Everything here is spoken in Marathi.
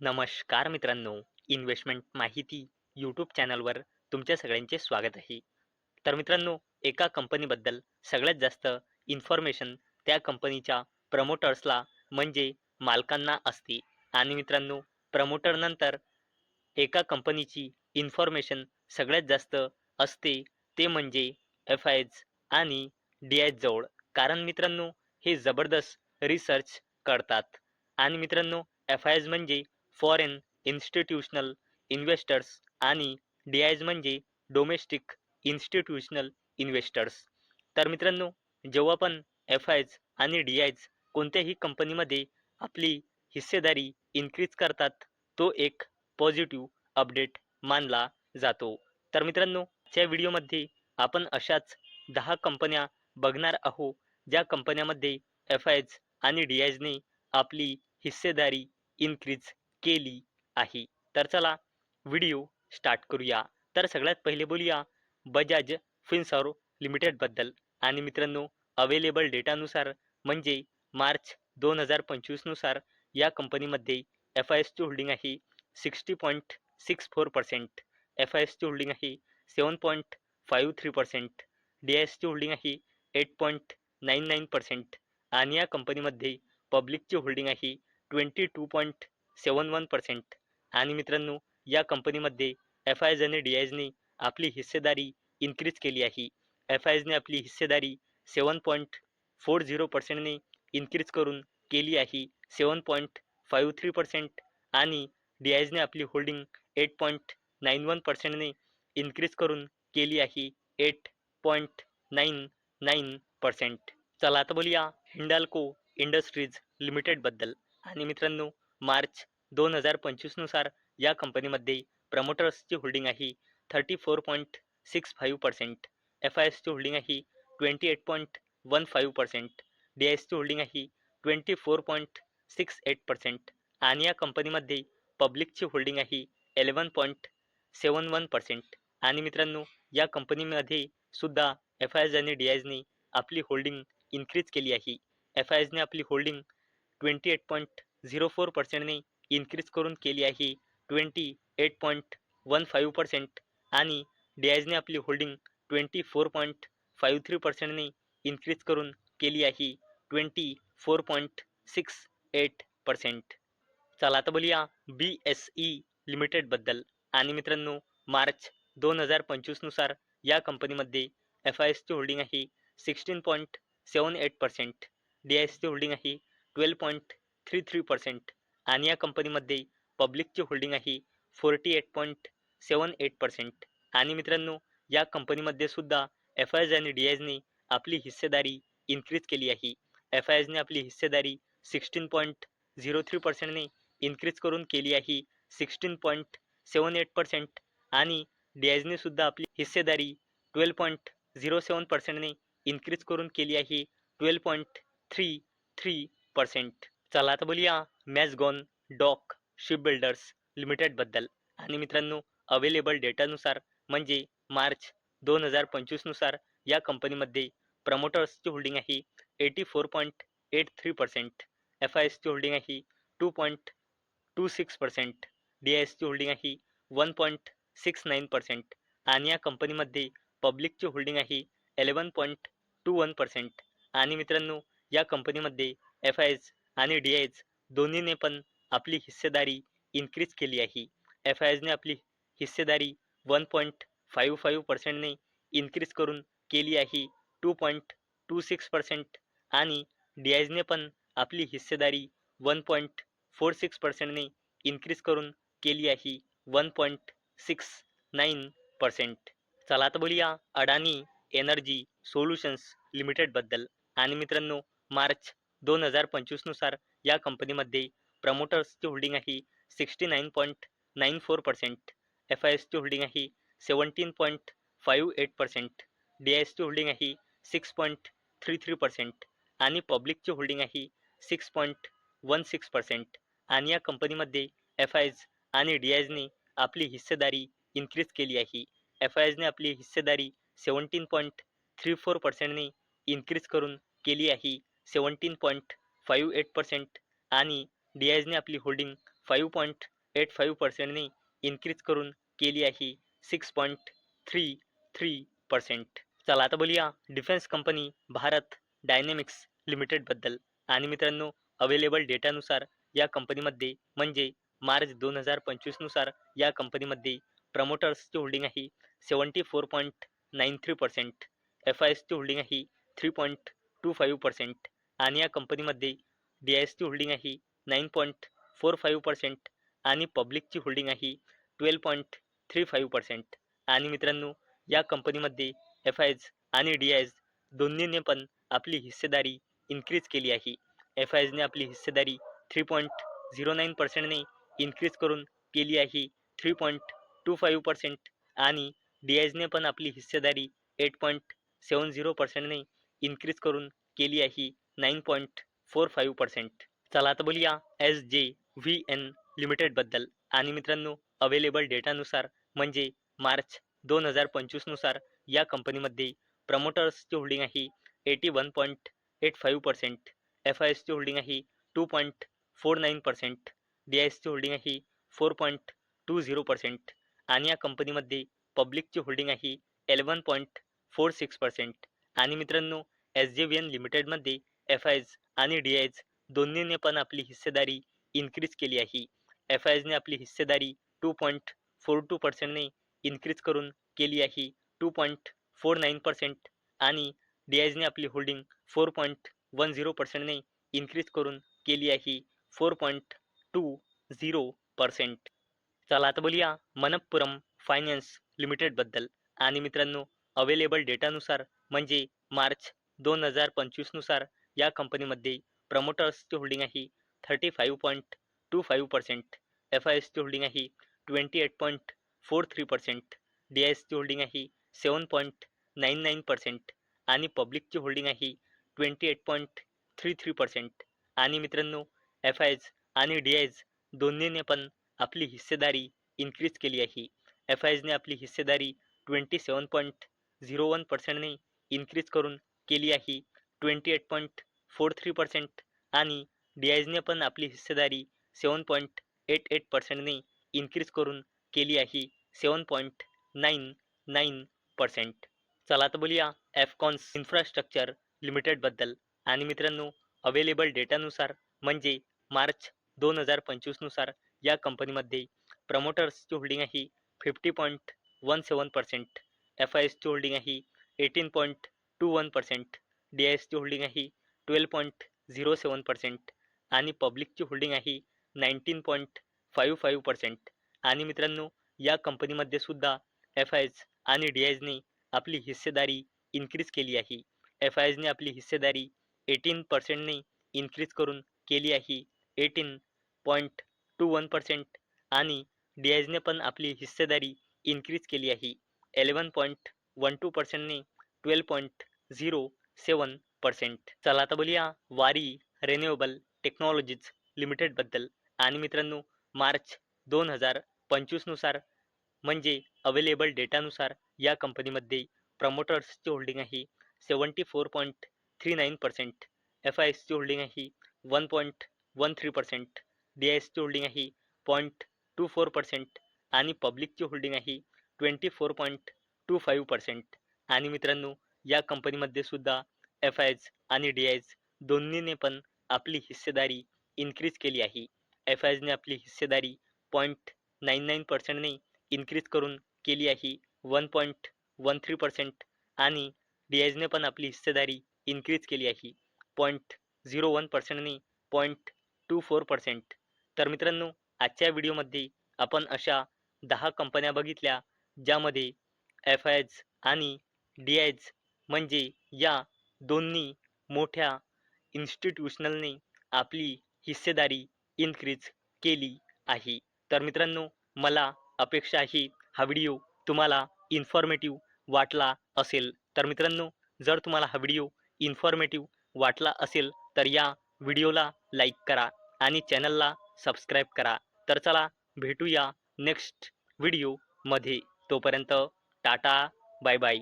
नमस्कार मित्रांनो. इन्व्हेस्टमेंट माहिती यूट्यूब चॅनलवर तुमच्या सगळ्यांचे स्वागत आहे. तर मित्रांनो एका कंपनीबद्दल सगळ्यात जास्त इन्फॉर्मेशन त्या कंपनीच्या प्रमोटर्सला म्हणजे मालकांना असते. आणि मित्रांनो प्रमोटरनंतर एका कंपनीची इन्फॉर्मेशन सगळ्यात जास्त असते ते म्हणजे एफ आय एच आणि डी आय जवळ. कारण मित्रांनो हे जबरदस्त रिसर्च करतात. आणि मित्रांनो एफ आय एज म्हणजे फॉरेन इन्स्टिट्यूशनल इन्व्हेस्टर्स आणि डी आयज म्हणजे डोमेस्टिक इन्स्टिट्यूशनल इन्व्हेस्टर्स तर मित्रांनो जेव्हा पण एफ आयज आणि डी आयज कोणत्याही कंपनीमध्ये आपली हिस्सेदारी इन्क्रीज करतात तो एक पॉझिटिव्ह अपडेट मानला जातो. तर मित्रांनो आजच्या व्हिडिओमध्ये आपण अशाच दहा कंपन्या बघणार आहो ज्या कंपन्यामध्ये एफ आयज आणि डी आयजने आपली हिस्सेदारी इन्क्रीज केली आहे. तर चला व्हिडिओ स्टार्ट करूया. तर सगळ्यात पहिले बोलूया बजाज फिन्सॉर लिमिटेडबद्दल आणि मित्रांनो अवेलेबल डेटानुसार म्हणजे मार्च दोन हजार पंचवीसनुसार या कंपनीमध्ये एफ आय एसची होल्डिंग आहे sixty point six four percent F I एसची होल्डिंग आहे seven point five three percent D I एसची होल्डिंग आहे eight point nine nine percent आणि या कंपनीमध्ये पब्लिकची होल्डिंग आहे twenty two point seven one percent. आणि मित्रांनो या कंपनीमध्ये एफ आयज आणि डी आयजने आपली हिस्सेदारी इन्क्रीज केली आहे. एफ आयजने आपली हिस्सेदारी सेवन पॉईंट फोर झिरो पर्सेंटने इन्क्रीज करून केली आहे. Seven point five three percent आणि डी आयजने आपली holding eight point nine one पर्सेंटने increase करून केली आहे. Eight point nine nine percent. चला आता बोलूया हिंडाल्को इंडस्ट्रीज लिमिटेडबद्दल. आणि मित्रांनो मार्च दोन हजार पंचवीसनुसार या कंपनीमध्ये प्रमोटर्सची होल्डिंग आहे thirty four point six five percent F I एसची होल्डिंग आहे twenty eight point one five percent D I एसची होल्डिंग आहे twenty four point six eight percent आणि या कंपनीमध्ये पब्लिकची होल्डिंग आहे eleven point seven one percent. आणि मित्रांनो या कंपनीमध्ये सुद्धा एफ आय एस आणि डी आय एसने आपली होल्डिंग इन्क्रीज केली आहे. एफ आय एसने आपली holding twenty eight point zero four पर्सेंटने increase करून केली आहे. Twenty eight point one five percent आणि डी आपली holding twenty four point five three पर्सेंटने increase करून केली आहे. Twenty four point six eight percent चला आता बोलूया बी एस ई लिमिटेडबद्दल आणि मित्रांनो मार्च दोन हजार पंचवीसनुसार या कंपनीमध्ये एफ आय एसची होल्डिंग आहे sixteen point seven eight percent D I एसची होल्डिंग आहे twelve point three three percent. आणि या कंपनीमध्ये पब्लिकची होल्डिंग आहे forty eight point seven eight percent. आणि मित्रांनो या कंपनीमध्ये सुद्धा एफ आय एस आणि डी आयजने आपली हिस्सेदारी इन्क्रीज केली आहे. एफ आय एसने आपली हिस्सेदारी सिक्स्टीन पॉईंट झिरो थ्री पर्सेंटने इन्क्रीज करून केली आहे sixteen point seven eight percent. आणि डी आयजने सुद्धा आपली हिस्सेदारी ट्वेल्व पॉईंट झिरो सेवन पर्सेंटने इन्क्रीज करून केली आहे twelve point three three percent. चला आता बोलूया मॅझगॉन डॉक शिप बिल्डर्स लिमिटेडबद्दल आणि मित्रांनो अवेलेबल डेटानुसार म्हणजे मार्च दोन हजार पंचवीसनुसार या कंपनीमध्ये प्रमोटर्सची होल्डिंग आहे eighty four point eight three percent F I एसची होल्डिंग आहे two point two six percent D I एसची होल्डिंग आहे one point six nine percent आणि या कंपनीमध्ये पब्लिकची होल्डिंग आहे eleven point two one percent आणि मित्रांनो या कंपनीमध्ये एफ आय एस आणि डी आयज दोन्हीने पण आपली हिस्सेदारी इन्क्रीज केली आहे. एफ आय एजने आपली हिस्सेदारी वन पॉईंट फाईव्ह फाईव्ह पर्सेंटने इन्क्रीज करून केली आहे. Two point two six percent आणि डी आयजने पण आपली हिस्सेदारी वन पॉईंट फोर सिक्स पर्सेंटने इन्क्रीज करून केली आहे. One point six nine percent चला आता बोलूया अडानी एनर्जी सोल्युशन्स लिमिटेडबद्दल. आणि मित्रांनो मार्च दोन हजार पंचवीसनुसार या कंपनीमध्ये प्रमोटर्सची होल्डिंग आहे sixty nine point nine four percent F I एसची होल्डिंग आहे seventeen point five eight percent D I एसची होल्डिंग आहे six point three three percent आणि पब्लिकची होल्डिंग आहे six point one six percent आणि या कंपनीमध्ये एफ आय एस आणि डी आय एसने आपली हिस्सेदारी इन्क्रीज केली आहे. एफ आय एसने आपली हिस्सेदारी सेवन्टीन पॉईंट थ्री फोर पर्सेंटने इन्क्रीज करून केली आहे. Seventeen point five eight percent आणि डी आयजने आपली holding five point eight five पर्सेंटने increase करून केली आहे six point three three percent. चला आता बोलूया डिफेन्स कंपनी भारत डायनॅमिक्स लिमिटेडबद्दल आणि मित्रांनो अवेलेबल डेटानुसार या कंपनीमध्ये म्हणजे मार्च दोन हजार पंचवीसनुसार या कंपनीमध्ये प्रमोटर्सची होल्डिंग आहे seventy four point nine three percent. F I एसची होल्डिंग आहे three point two five percent. आणि या कंपनीमध्ये डी आय एसची होल्डिंग आहे nine point four five percent आणि पब्लिकची होल्डिंग आहे twelve point three five percent आणि मित्रांनो या कंपनीमध्ये एफ आय एज आणि डी आय एज दोन्हीने पण आपली हिस्सेदारी इन्क्रीज केली आहे. एफ आय एजने आपली हिस्सेदारी थ्री पॉईंट झिरो नाईन पर्सेंटने इन्क्रीज करून केली आहे three point two five percent आणि डी आय एजने पण आपली हिस्सेदारी एट पॉईंट सेवन झिरो पर्सेंटने इन्क्रीज करून केली आहे. Nine point four five percent. चला आता बोलूया एस जे व्ही एन लिमिटेडबद्दल. आणि मित्रांनो अवेलेबल डेटानुसार म्हणजे मार्च दोन हजार पंचवीसनुसार या कंपनीमध्ये प्रमोटर्सची होल्डिंग आहे eighty one point eight five percent. F I एसची होल्डिंग आहे two point four nine percent. D I एसची होल्डिंग आहे four point two zero percent. आणि या कंपनीमध्ये पब्लिकची होल्डिंग आहे eleven point four six percent. आणि मित्रांनो एस जे व्ही एन लिमिटेडमध्ये एफ आयज आणि डी आयज दोन्हीने पण आपली हिस्सेदारी इन्क्रीज केली आहे. एफ आयजने आपली हिस्सेदारी टू पॉईंट फोर टू पर्सेंटने इन्क्रीज करून केली आहे. Two point four nine percent आणि डी आयजने आपली holding four point one zero पर्सेंटने increase करून केली आहे. Four point two zero percent चला आता बोलूया मनप्पुरम फायनान्स लिमिटेडबद्दल आणि मित्रांनो अवेलेबल डेटानुसार म्हणजे मार्च दोन हजार पंचवीसनुसार या कंपनीमध्ये प्रमोटर्सची होल्डिंग आहे thirty five point two five percent F I एसची होल्डिंग आहे twenty eight point four three percent D I एसची होल्डिंग आहे seven point nine nine percent आणि पब्लिकची होल्डिंग आहे twenty eight point three three percent आणि मित्रांनो एफ आय एज आणि डी आयज दोन्हीने पण आपली हिस्सेदारी इन्क्रीज केली आहे. एफ आय एजने आपली हिस्सेदारी twenty seven point zero one पर्सेंटने increase करून केली आहे. Twenty eight point four three percent आणि डी आयजने पण आपली हिस्सेदारी सेवन पॉईंट एट एट पर्सेंटने इन्क्रीज करून केली आहे. Seven point nine nine percent चला तर बोलूया एफकॉन्स इन्फ्रास्ट्रक्चर लिमिटेडबद्दल आणि मित्रांनो अवेलेबल डेटानुसार म्हणजे मार्च दोन हजार पंचवीसनुसार या कंपनीमध्ये प्रमोटर्सची होल्डिंग आहे fifty point one seven percent F I एसची होल्डिंग आहे eighteen point two one percent D I एसची होल्डिंग आहे twelve point zero seven percent आणि पब्लिकची होल्डिंग आहे nineteen point five five percent आणि मित्रांनो या कंपनीमध्ये सुद्धा एफ आय एस आणि डी आयजने आपली हिस्सेदारी इन्क्रीज केली आहे. एफ आय एजने आपली हिस्सेदारी एटीन पर्सेंटने इन्क्रीज करून केली आहे eighteen point two one percent आणि डी आयजने पण आपली हिस्सेदारी इन्क्रीज केली आहे eleven point one two पर्सेंटने twelve point zero seven percent. चला आता बोलूया वारी रेन्युएबल टेक्नॉलॉजीज लिमिटेडबद्दल. आणि मित्रांनो मार्च दोन हजार पंचवीसनुसार म्हणजे अवेलेबल डेटानुसार या कंपनीमध्ये प्रमोटर्सची होल्डिंग आहे seventy four point three nine percent. F I एसची होल्डिंग आहे one point one three percent. D I एसची होल्डिंग आहे पॉईंट टू फोर पर्सेंट. आणि पब्लिकची होल्डिंग आहे twenty four point two five percent. आणि मित्रांनो या कंपनीमध्ये सुद्धा एफ आयज आणि डी आयज दोन्हीने पण आपली हिस्सेदारी इन्क्रीज केली आहे. एफ आयजने आपली हिस्सेदारी पॉईंट नाईन नाईन पर्सेंटने इन्क्रीज करून केली आहे. One point one three percent आणि डी आयजने पण आपली हिस्सेदारी इन्क्रीज केली आहे. पॉईंट झिरो वन पर्सेंटने पॉईंट टू फोर पर्सेंट तर मित्रांनो आजच्या व्हिडिओमध्ये आपण अशा दहा कंपन्या बघितल्या ज्यामध्ये एफ आयज आणि डी आयज म्हणजे या दोन्ही मोठ्या इन्स्टिट्यूशनलने आपली हिस्सेदारी इन्क्रीज केली आहे. तर मित्रांनो मला अपेक्षा आहे हा व्हिडिओ तुम्हाला इन्फॉर्मेटिव्ह वाटला असेल. तर मित्रांनो जर तुम्हाला हा व्हिडिओ इन्फॉर्मेटिव्ह वाटला असेल तर या व्हिडिओला लाईक करा आणि चॅनलला सबस्क्राईब करा. तर चला भेटूया नेक्स्ट व्हिडिओमध्ये तोपर्यंत टाटा बाय बाय